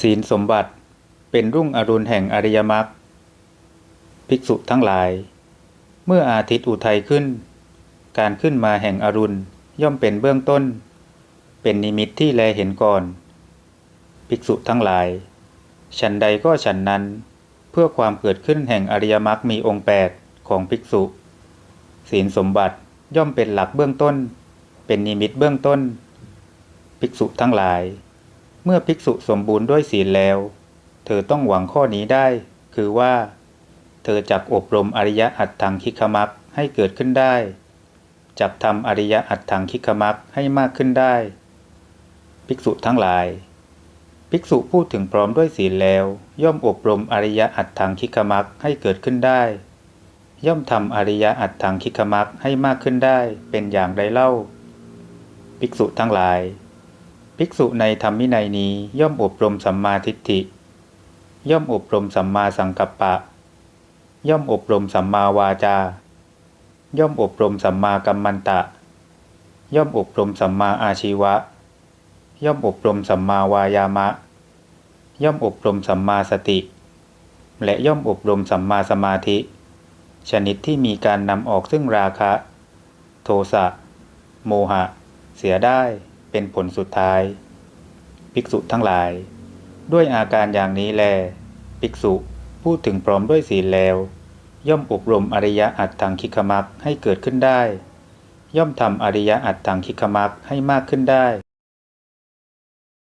ศีลสมบัติเป็นรุ่งอรุณแห่งอริยมรรคภิกษุทั้งหลาย เมื่ออาทิตย์อุทัยขึ้น การขึ้นมาแห่งอรุณย่อมเป็นเบื้องต้น เป็นนิมิตที่แลเห็นก่อน ภิกษุทั้งหลาย ฉันใดก็ฉันนั้น เพื่อความเกิดขึ้นแห่งอริยมรรคมีองค์แปดของภิกษุ ศีลสมบัติย่อมเป็นหลักเบื้องต้น เป็นนิมิตเบื้องต้น ภิกษุทั้งหลาย เมื่อภิกษุสมบูรณ์ด้วยศีลแล้ว เธอต้องหวังข้อนี้ได้ คือว่า เธอจักอบรมอริยอัตถังคิกขมักให้เกิดขึ้นได้จักทำอริยอัตถังคิกขมักให้มากขึ้นได้ ภิกษุทั้งหลาย ภิกษุพูดถึงพร้อมด้วยศีลแล้ว ย่อมอบรมอริยอัตถังคิกขมักให้เกิดขึ้นได้ ย่อมทำอริยอัตถังคิกขมักให้มากขึ้นได้เป็นอย่างไรเล่า ภิกษุทั้งหลาย ภิกษุในธรรมวินัยนี้ย่อมอบรมสัมมาทิฏฐิ ย่อมอบรมสัมมาสังกัปปะ ย่อมอบรมสัมมาวาจา ย่อมอบรมสัมมากัมมันตะ ย่อมอบรมสัมมาอาชีวะ ย่อมอบรมสัมมาวายามะ ย่อมอบรมสัมมาสติ และย่อมอบรมสัมมาสมาธิ ชนิดที่มีการนำออกซึ่งราคะ โทสะ โมหะ เสียได้ เป็นผลสุดท้าย ภิกษุทั้งหลาย ด้วยอาการอย่างนี้แล ภิกษุพูดถึงพร้อมด้วยศีลแล้ว ย่อมอบรมอริยอัตถังคิกขมักให้เกิดขึ้นได้ ย่อมทำอริยอัตถังคิกขมักให้มากขึ้นได้